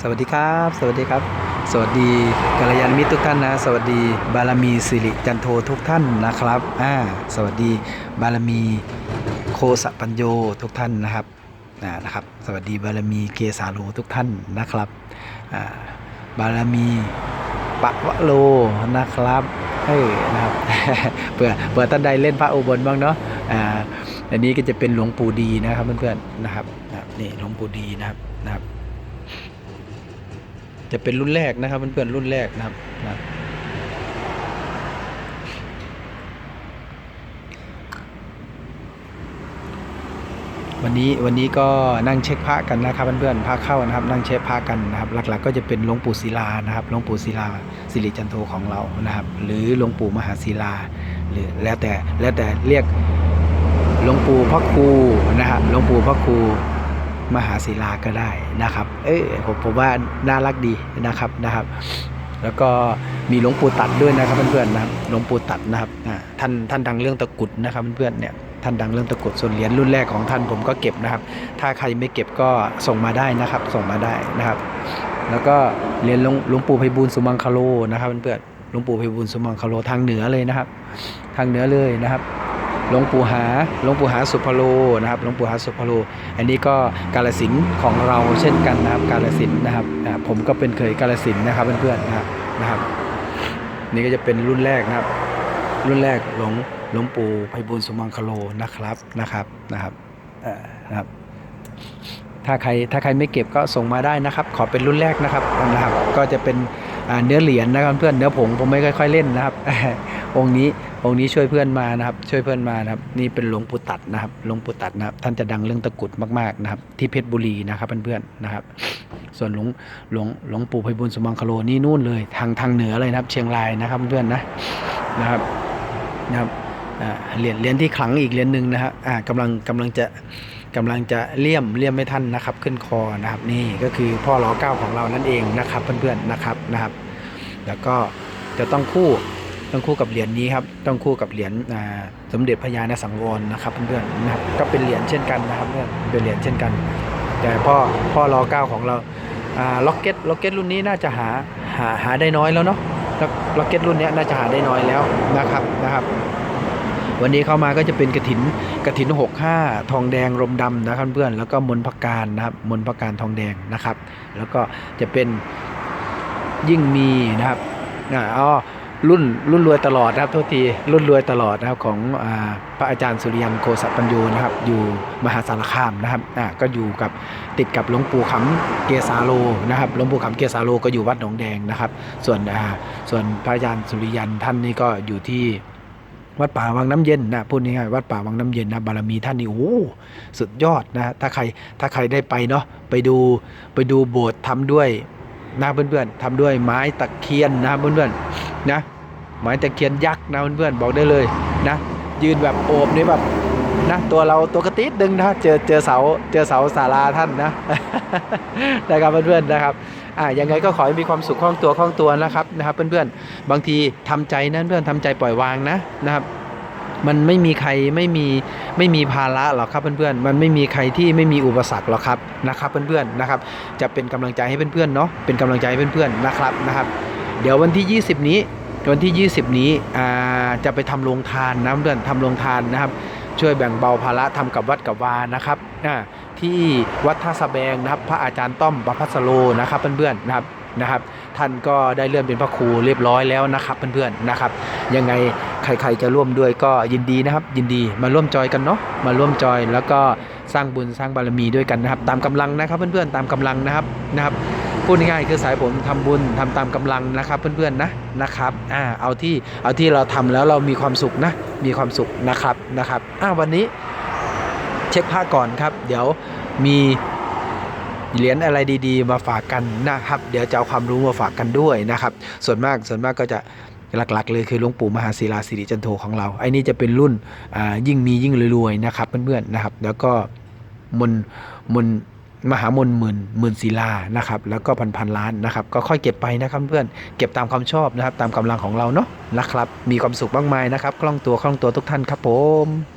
สวัสดีครับ สวัสดีครับ สวัสดีกัลยาณมิตรทุกท่านนะ สวัสดีบารมีสิริจันโททุกท่านนะครับอ่าสวัสดีบารมีโคสะปัญโยทุกท่านนะครับอ่านะครับ สวัสดีบารมีเกสาโลทุกท่านนะครับอ่าบารมีปะวะโลนะครับเฮ้ยนะครับเผื่อเผื่อท่านใดเล่นพระอุบลบ้างเนาะอ่าอันนี้ก็จะเป็นหลวงปู่ดีนะครับเพื่อนๆนะครับนะครับนี่หลวงปู่ดีนะครับนะครับ จะเป็นรุ่นแรกนะครับเพื่อนๆรุ่นแรกนะครับนะวันนี้วันนี้ก็นั่งเช็คพระกันนะครับเพื่อนๆพระเข้านะครับ นั่งเช็คพระกันนะครับ หลักๆ ก็จะเป็นหลวงปู่ศิลานะครับหลวงปู่ศิลาสิริจันโทของเรานะครับ หรือหลวงปู่มหาศิลา หรือแล้วแต่แล้วแต่เรียกหลวงปู่พระครูนะครับหลวงปู่พระครู มหาศิลาก็ได้นะครับ เอ้ยผมผมว่าน่ารักดีนะครับนะครับ แล้วก็มีหลวงปู่ตัดด้วยนะครับเพื่อนๆนะหลวงปู่ตัดนะครับท่านท่านดังเรื่องตะกุดนะครับเพื่อนๆเนี่ยท่านดังเรื่องตะกุดส่วนเหรียญรุ่นแรกของท่านผมก็เก็บนะครับ ถ้าใครไม่เก็บก็ส่งมาได้นะครับ ส่งมาได้นะครับ แล้วก็เหรียญหลวงหลวงปู่ไพบูลสุมังคโลนะครับเพื่อนๆหลวงปู่ไพบูลสุมังคโลทางเหนือเลยนะครับ ทางเหนือเลยนะครับ หลวงปู่หาหลวงปู่หาสุพโลนะครับหลวงปู่หาสุพโล อันนี้ก็กาลสินของเราเช่นกันนะครับกาลสินนะครับผมก็เป็นเคยกาลสินนะครับเพื่อนๆนะครับนะครับ นี่ก็จะเป็นรุ่นแรกนะครับ รุ่นแรกหลวงหลวงปู่ไพบุญสมังคโลนะครับนะครับนะครับนะครับถ้าใครถ้าใครไม่เก็บก็ส่งมาได้นะครับ ขอเป็นรุ่นแรกนะครับนะครับ ก็จะเป็นเนื้อเหรียญนะครับเพื่อนเนื้อผงผมไม่ค่อยๆเล่นนะครับ องค์นี้ องค์นี้ช่วยเพื่อนมานะครับ ช่วยเพื่อนมานะครับ นี่เป็นหลวงปู่ตัดนะครับหลวงปู่ตัดนะครับ ท่านจะดังเรื่องตะกุดมากๆนะครับ ที่เพชรบุรีนะครับเพื่อนๆนะครับ ส่วนหลวงหลวงหลวงปู่ไพบุญสมังคโลนี่นู่นเลย ทางทางเหนือเลยนะครับ เชียงรายนะครับเพื่อนๆนะนะครับนะครับเหรียญเหรียญที่ขลังอีกเหรียญหนึ่งนะครับอ่ากำลังกำลังจะกำลังจะเลี่ยมเลี่ยมไม่ท่านนะครับ ขึ้นคอนะครับ นี่ก็คือพ่อหลอเก้าของเรานั่นเองนะครับ เพื่อนๆนะครับนะครับ แล้วก็จะต้องคู่ ต้องคู่กับเหรียญนี้ครับต้องคู่กับเหรียญสมเด็จพญานสังวรนะครับเพื่อนๆนะครับก็เป็นเหรียญเช่นกันนะครับเพื่อนเป็นเหรียญเช่นกัน แต่พ่อพ่อล้อเก้าของเราล็อกเก็ตล็อกเก็ตรุ่นนี้น่าจะหาหาหาได้น้อยแล้วเนาะล็อกเก็ตรุ่นนี้น่าจะหาได้น้อยแล้วนะครับนะครับ วันนี้เข้ามาก็จะเป็นกระถินกระถิน 65 ทองแดงรมดำนะครับเพื่อนแล้วก็มนพักการนะครับมนพักการทองแดงนะครับ แล้วก็จะเป็นยิ่งมีนะครับอ๋อ รุ่นรุ่นรวยตลอดนะครับทษทีรุ่นรวยตลอดนะครับของอพระอาจารย์สุริยันโคสปัญโยนะครับ อยู่มหาสารคามนะครับอ่าก็อยู่กับติดกับหลวงปู่ขำเกสาโลนะครับหลวงปู่ขำเกสาโลก็อยู่วัดหนองแดงนะครับ ส่วนอ่าส่วนพระอาจารย์สุริยันท่านนี่ก็อยู่ที่วัดป่าวังน้ำเย็นนะพูดง่ายๆวัดป่าวังน้ำเย็นนะบารมีท่านนี่โอ้สุดยอดนะถ้าใครถ้าใครได้ไปเนาะไปดูไปดูโบสถ์ทำด้วยนะเพื่อนๆทำด้วยไม้ตะเคียนนะเพื่อนๆ นะไม้ตะเคียนยักษ์นะเพื่อนๆบอกได้เลยนะ ยืนแบบโอบนี่แบบนะตัวเราตัวกระติดดึงนะเจอเจอเสาเจอเสาศาลาท่านนะนะครับเพื่อนๆนะครับอ่ายังไงก็ขอให้มีความสุขคล่องตัวคล่องตัวนะครับนะครับ เพื่อนๆ บางทีทำใจนะเพื่อนทำใจปล่อยวางนะนะครับมันไม่มีใครไม่มีไม่มีภาระหรอกครับเพื่อนๆ มันไม่มีใครที่ไม่มีอุปสรรคหรอกครับนะครับเพื่อนๆนะครับ จะเป็นกำลังใจให้เพื่อนๆเนาะเป็นกำลังใจให้เพื่อนๆนะครับนะครับ เดี๋ยววันที่ 20 นี้วันที่ 20 นี้จะไปทำโรงทานนะเพื่อนทำโรงทานนะครับ ช่วยแบ่งเบาภาระทำกับวัดกับวานะครับที่วัดท่าสะแบงนะครับ พระอาจารย์ต้อมประพัสโลนะครับเพื่อนๆนะครับนะครับ ท่านก็ได้เลื่อนเป็นพระครูเรียบร้อยแล้วนะครับเพื่อนๆนะครับ ยังไงใครๆจะร่วมด้วยก็ยินดีนะครับ ยินดีมาร่วมจอยกันเนาะมาร่วมจอยแล้วก็สร้างบุญสร้างบารมีด้วยกันนะครับ ตามกำลังนะครับเพื่อนๆตามกำลังนะครับนะครับ พูดง่ายๆคือสายผมทำบุญทำตามกำลังนะครับ เพื่อนๆนะนะครับอ่าเอาที่เอาที่เราทำแล้วเรามีความสุขนะมีความสุขนะครับนะครับอ่าวันนี้เช็คผ้าก่อนครับ เดี๋ยวมีเหรียญอะไรดีๆ มาฝากกันนะครับ เดี๋ยวจะเอาความรู้มาฝากกันด้วยนะครับ ส่วนมากส่วนมากก็จะหลักๆ เลยคือหลวงปู่มหาศิลาสิริจันโทของเราไอ้นี่จะเป็นรุ่นอ่ายิ่งมียิ่งรวยๆนะครับเพื่อนๆนะครับ แล้วก็มนมน มหามนหมื่นหมื่นศิลานะครับแล้วก็พันพันล้านนะครับก็ค่อยเก็บไปนะครับเพื่อนเก็บตามความชอบนะครับตามกำลังของเราเนาะนะครับมีความสุขมากมายนะครับ คล่องตัวคล่องตัวทุกท่านครับผม